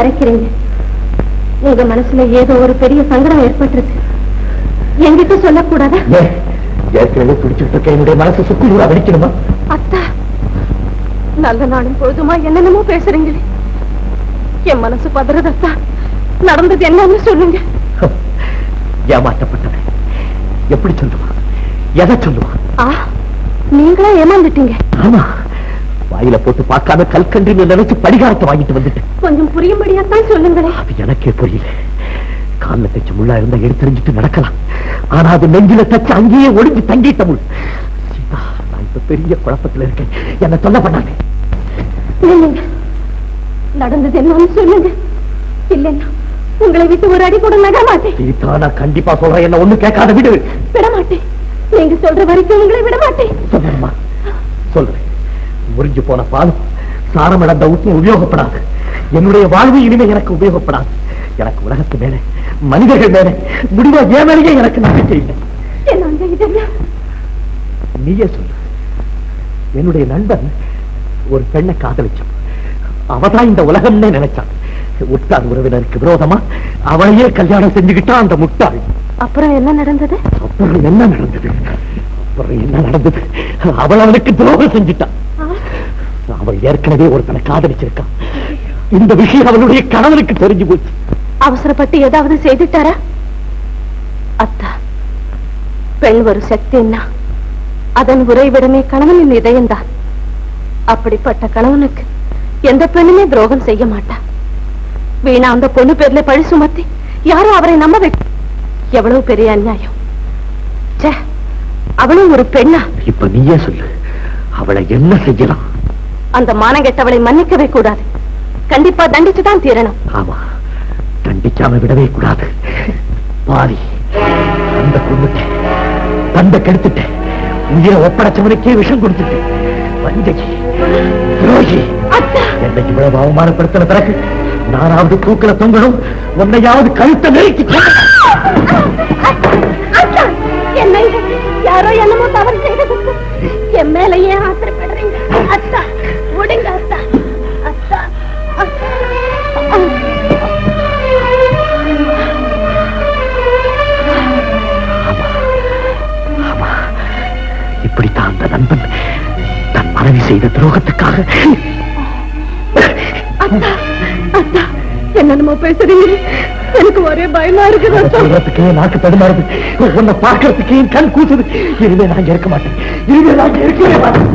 மறைக்கிறீங்க. உங்க மனசுல ஏதோ ஒரு பெரிய சங்கடம் ஏற்பட்டிருக்கு. என்கிட்ட சொல்லக்கூடாதா? ஏற்கனவே பிடிச்சிட்டு இருக்க என்னுடைய மனசு நூறா வெடிக்கணுமா? அத்தா நல்ல நாளும் பொழுதுமா என்னென்னமோ பேசுறீங்களே. என் மனசு பதறது அத்தா நடந்தது என்னன்னு சொல்லுங்க. ஏமாற்றப்பட்டவன். எப்படி சொல்லுவான்? எதை சொல்லுவான்? நீங்களா ஏமாந்துட்டீங்க. ஆமா. வாயில போட்டு பார்க்காம கல்கண்டு நினைச்சு படிகாரத்தை வாங்கிட்டு வந்துட்டேன். கொஞ்சம் புரியும்படியாத்தான் சொல்லுங்களேன். அது எனக்கே புரியல. கால்ல தைச்ச முள்ளா இருந்தா எடுத்தறிஞ்சிட்டு நடக்கலாம். ஆனா அது நெஞ்சில தச்சு அங்கேயே ஒளிஞ்சு தங்கிட்ட முள். சீதா நான் இப்ப பெரிய குழப்பத்துல இருக்கேன். என்ன சொல்ல பண்ணாங்க இல்லைங்க. நடந்தது என்னன்னு சொல்லுங்க. இல்லைன்னா உங்களை விட்டு ஒரு அடி கூட நக மாட்டேன். சீதா நான் கண்டிப்பா சொல்றேன். என்ன ஒண்ணு கேட்காத விடு. விட மாட்டேன். நீங்க சொல்ற வரைக்கும் உங்களை விட மாட்டேன். சொல்றேம்மா. சொல்றேன். முறிஞ்சு போன பாலும் சாரம் இழந்த உப்பும் உபயோகப்படாது. என்னுடைய வாழ்வு இனிமே எனக்கு உபயோகப்படாது. எனக்கு உலகத்து மேல மனிதர்கள் மேல முடிவா ஏன் மேலேயே எனக்கு நம்பிக்கை இல்லை? நீயே சொல்லு. என்னுடைய நண்பன் ஒரு பெண்ணை காதலிச்சான். அவதான் இந்த உலகம்னே நினைச்சான். உற்றார் உறவினருக்கு விரோதமா அவளையே கல்யாணம் செஞ்சுக்கிட்டான் அந்த முட்டாள். அப்புறம் என்ன நடந்தது? அப்புறம் என்ன நடந்தது? அப்புறம் என்ன நடந்தது? அவள் அவனுக்கு துரோகம் செஞ்சுட்டான் அவள் ஏற்கனவே ஒருத்தனை காதலிச்சிருக்கான். இந்த விஷயம் அவளுடைய கணவனுக்கு தெரிஞ்சு போச்சு. அவசரப்பட்டு ஏதாவது செய்துட்டாரா? அத்தா பெண் ஒரு சக்தின்னா அதன் உறைவிடமே கணவனின் இதயம்தான். அப்படிப்பட்ட கணவனுக்கு எந்த பெண்ணுமே துரோகம் செய்ய மாட்டா. வீணா அந்த பொண்ணு பேர்ல பழி சுமத்தி யாரும் அவரை நம்ப வைக்க எவ்வளவு பெரிய அநியாயம். அவளும் ஒரு பெண்ணா? இப்ப நீயே சொல்லு. அவளை என்ன செய்யலாம்? அந்த மானங்கெட்டவளை மன்னிக்கவே கூடாது. கண்டிப்பா தண்டிச்சுதான் தீரணும். ஆமா தண்டிக்காம விடவே கூடாது. பாரி அந்த கொண்டுட்டேன் தந்த கெடுத்துட்டேன். உயிரை ஒப்படைச்சவனுக்கே விஷம் கொடுத்துட்டேன். வஞ்சகி துரோகி. என்னை இவ்வளவு அவமானப்படுத்தின பிறகு நானாவது தூக்கில தொங்கணும் உன்னையாவது கழுத்தை நெருக்கி என்ன? யாரோ என்னமோ தவறு செய்ததுக்கு செய்த துரோகத்துக்காக. என்னென்னமோ பேசுறீங்க? எனக்கு ஒரே பயமா இருக்குது. சொல்றதுக்கே நாக்கு தடுமாறுது. உன்னை பார்க்கறதுக்கே கண் கூசுது. இனிமே நான் இங்க இருக்க மாட்டேன். இனிமே நான் இங்க இருக்கவே மாட்டேன்.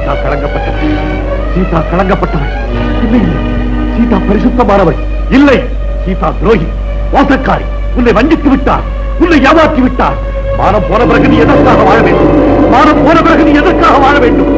சீதா கலங்கப்பட்டவள் சீதா கலங்கப்பட்டவள் இல்லை சீதா பரிசுத்தமானவள் இல்லை சீதா துரோகி மோசக்காரி. உன்னை வஞ்சித்து விட்டார். உன்னை ஏமாற்றி விட்டார். மானம் போன பிறகு நீ எதற்காக வாழ வேண்டும்? மானம் போன பிறகு நீ எதற்காக வாழ வேண்டும்?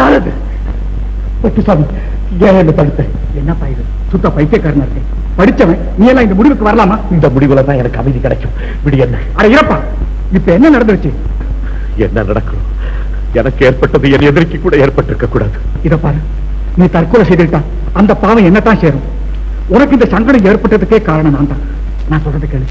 யாரது பட்டுசாமி. ஏன் என்ன தடுத்த என்னப்பா இது? சுத்த பைத்தியக்காரனா இருக்கு படிச்சவன் நீ எல்லாம் இந்த முடிவுக்கு வரலாமா? இந்த முடிவுல தான் எனக்கு அமைதி கிடைக்கும். விடி என்ன. அட இறப்பா இப்ப என்ன நடந்துருச்சு? என்ன நடக்கும்? எனக்கு ஏற்பட்டது என் எதிர்க்கு கூட ஏற்பட்டிருக்க கூடாது. இத பாரு. நீ தற்கொலை செய்துட்டா அந்த பாவம் என்னத்தான் சேரும்? உனக்கு இந்த சங்கடம் ஏற்பட்டதுக்கே காரணம் நான் தான் நான் சொல்றது கேளு.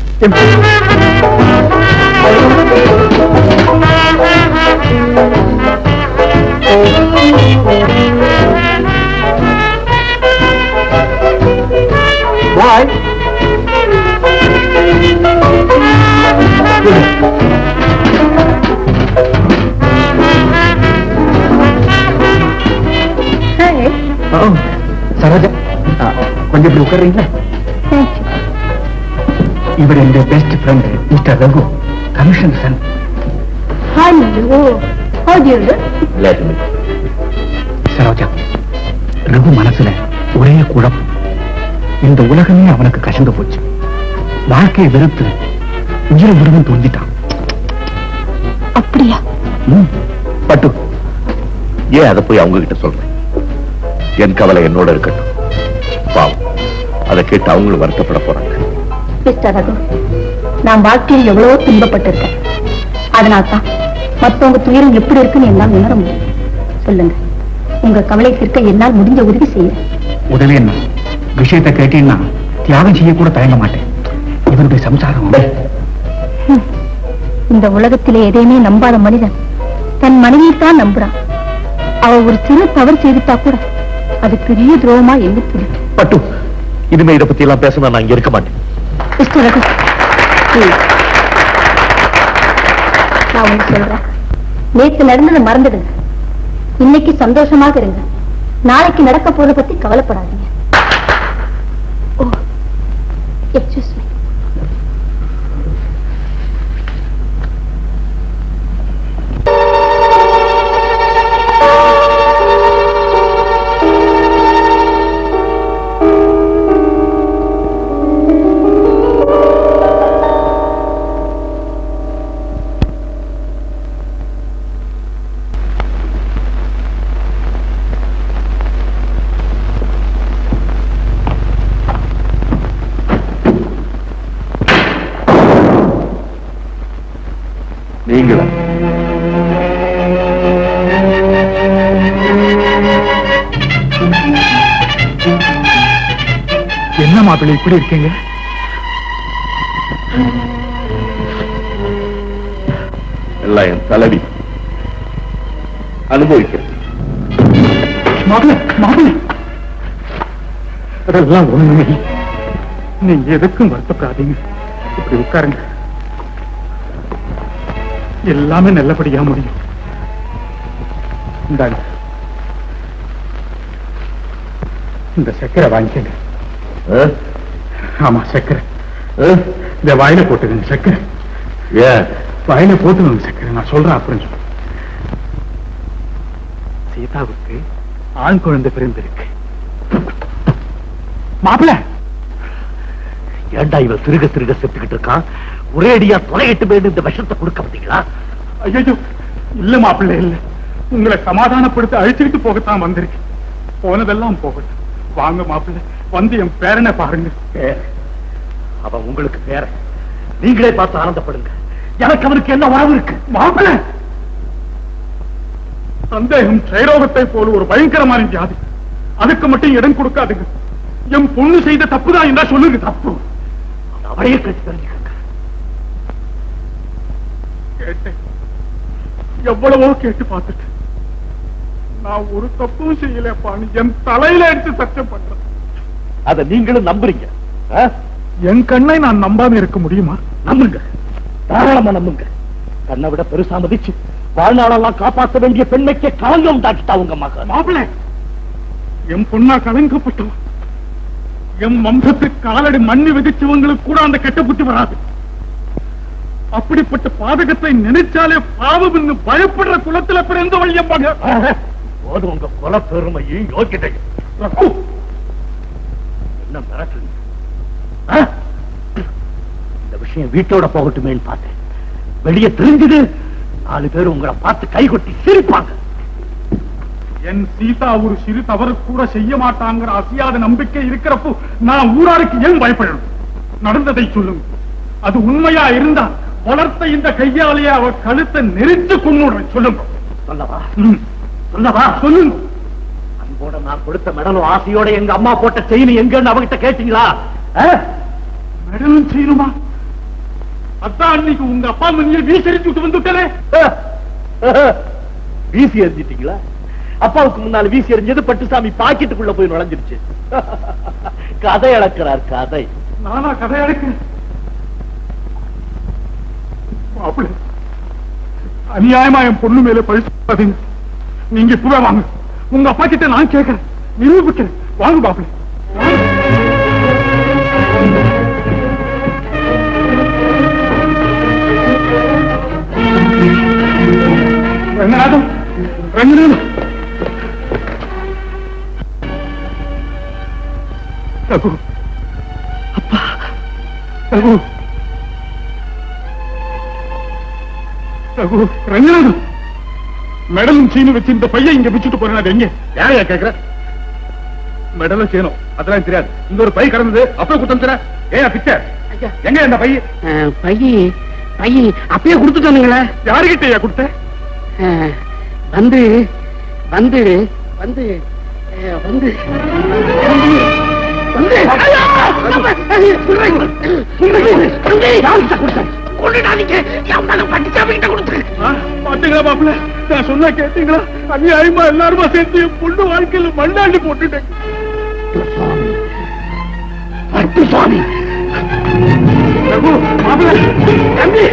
இவர் என்னுடைய best friend mister Raghu commission son. Saroja Raghu மனசுல ஒரே குழப்பம். இந்த உலகமே அவனுக்கு கசந்து போச்சு. வாழ்க்கையை வெறுத்து உயிரை உருவம் தோண்டிட்டான். அப்படியா? பட்டு. ஏன் அதை போய் அவங்க கிட்ட சொல்றேன்? என் கவலை என்னோட இருக்கட்டும். பாவம். அதை கேட்டு அவங்களும் வருத்தப்பட போறாங்க. மிஸ்டர் ரகு நான் வாழ்க்கையில் எவ்வளவோ துன்பப்பட்டிருக்கேன். அதனால தான் மத்தவங்க துயரம் எப்படி இருக்குன்னு என்னால் உணர முடியும். சொல்லுங்க. உங்க கவலை தீர்க்க என்னால் முடிஞ்ச உதவி செய்யுங்க. உதவி என்ன? விஷயத்தை கேட்டீங்கன்னா தியாகம் செய்ய கூட தயங்க மாட்டேன். இவனுடைய சம்சாரம் இந்த உலகத்திலே எதையுமே நம்பாத மனிதன் தன் மனைவியை தான் நம்புறான். அவ ஒரு சிறு தவறு செய்துட்டா கூட அது பெரிய துரோகமா எண்ணி துடிக்கும் பட்டு இனிமே இதை பத்தி எல்லாம் பேசணும் நான் இங்க இருக்க மாட்டேன். நான் ஒண்ணு சொல்றேன். நேத்து நடந்ததை மறந்துடுங்க. இன்னைக்கு சந்தோஷமாக இருங்க. நாளைக்கு நடக்க போறத பத்தி கவலைப்படாதீங்க. It just இப்படி இருக்கீங்க? எல்லாம் என் தலைவி மாப்பிள்ளை அதெல்லாம் ஒண்ணுமே. நீங்க எதுக்கும் வருத்தப்படாதீங்க. இப்படி உட்காருங்க. எல்லாமே நல்லபடியா முடியும். இந்தாங்க. இந்த சக்கரை வாங்கிக்கங்க? ஆமா சக்கரை? இந்த வாயில போட்டுக்கங்க சக்கரை. ஏன் வாயில போட்டுக்கங்க சக்கரை. நான் சொல்றேன் அப்புறம் சொல்றேன் சீதாவுக்கு ஆண் குழந்தை பிறந்திருக்கு மாப்பிள்ள! ஏன்டா இவன் திருக திருக செத்துக்கிட்டு இருக்கான் ஒரே அடியா தொலையிட்டு போயிட்டு இந்த விஷத்தை கொடுக்க மாட்டீங்களா? ஐயோ இல்ல மாப்பிள்ளை இல்ல. உங்களை சமாதானப்படுத்தி அழிச்சுக்கிட்டு போகத்தான் வந்திருக்கேன். போனதெல்லாம் போகட்டும். வாங்க மாப்பிள்ளை. வந்து என் பேரனை பாருங்க. அவன் உங்களுக்கு பேர நீங்களே பார்த்து ஆனந்தப்படுங்க. எனக்கு அவனுக்கு என்ன உறவு இருக்கு? மாப்பிள்ளை சந்தேகம் க்ஷயரோகத்தை போல ஒரு பயங்கரமான வியாதி அதுக்கு மட்டும் இடம் கொடுக்காதுங்க. என் பொண்ணு செய்த தப்புதான் என்ன சொல்லுங்க தப்பு. அது அவளையே கேட்டு தெரிஞ்சுக்கங்க கேட்டேன். எவ்வளவோ கேட்டு பார்த்துட்டேன். நான் ஒரு தப்பும் செய்யலப்பான்னு என் தலையில எடுத்து சத்தியம் பண்றேன். அதை நீங்களும் நம்புறீங்க? என் கண்ணை நான் நம்பாம இருக்க முடியுமா? நம்புங்க. தாராளமா நம்புங்க. தன்னை விட பெருசா மதிச்சு வாழ்நாளெல்லாம் காப்பாற்ற வேண்டிய பெண்மைக்கே களங்கம் உண்டாக்கிட்டா உங்க மகன். மாப்பிள்ளை என் பொண்ணா கலங்கப்பட்டவன் என் வம்சத்துக்கு காலடி மண்ணு விதிச்சவங்களுக்கு கூட அந்த கெட்ட புத்தி வராது. அப்படிப்பட்ட பாதகத்தை நினைச்சாலே பாவம் பயப்படுற குலத்துல பிறந்தவள் என் மகன்? போதும் உங்க கொலை பெருமையும் யோக்கியதையும் ரகு, என்ன மிரட்டுறீங்க? ஆ? இந்த விஷயம் வீட்டோட போகட்டுமேன்னு பார்த்தேன். வெளியே தெரிஞ்சது நாலு பேர் உங்களை பார்த்து கை கொட்டி சிரிப்பாங்க. என் சீதா ஒரு சிறு தவறு கூட செய்ய மாட்டாங்கிற அசியாத நம்பிக்கை இருக்கிறப்போ நான் ஊராருக்கு ஏன் பயப்படணும்? நடந்ததை சொல்லுங்க. அது உண்மையா இருந்தா வளர்த்த இந்த கையாலேயே அவ கழுத்தை நெரிச்சு கொண்டுடுறேன் சொல்லுங்க. சொல்லவா? சொல்லவா? சொல்லுங்க. அன்போட நான் கொடுத்த மெடலும் ஆசையோட எங்க அம்மா போட்ட செயின் எங்கன்னு அவகிட்ட கேட்டீங்களா? மெடலும் செய்யணுமா? அதான் அன்னைக்கு உங்க அப்பா மணியை வீசரிச்சு விட்டு வந்துட்டனே. வீசி எறிஞ்சிட்டீங்களா? அப்பாவுக்கு முன்னால வீசி எறிஞ்சது பட்டுசாமி பாக்கெட்டுக்குள்ள போய் நுழைஞ்சிருச்சு. கதை அளக்கிறார் கதை. நானா கதை மாப்பிள்ளை அநியாயமா என் பொண்ணு மேல பழிச்சு நீங்க இப்பவே வாங்க. உங்க அப்பா கிட்ட நான் கேட்கிறேன். நிரூபிக்கிறேன். வாங்க மாப்பிள்ளை. ரகு. மெடலும் சீனு வச்சு இந்த பையன் இங்க வச்சுட்டு போறேன். அது எங்க? யாரையா கேக்குற மெடலும் செய்யணும் அதெல்லாம் தெரியாது. இங்க ஒரு பை கடந்தது. அப்ப குத்தம் தர. ஏயா பிச்சை? எங்க இந்த பை? அப்பயே கொடுத்துட்டானுங்களே யாருகிட்டயா கொடுத்த வந்து வந்து வந்து வந்து. அநியாயமா எல்லாருமா சேர்த்து பொண்ணு வாழ்க்கையில மண்ணாண்டி போட்டுட்டேன். மாப்பிள்ள தம்பி.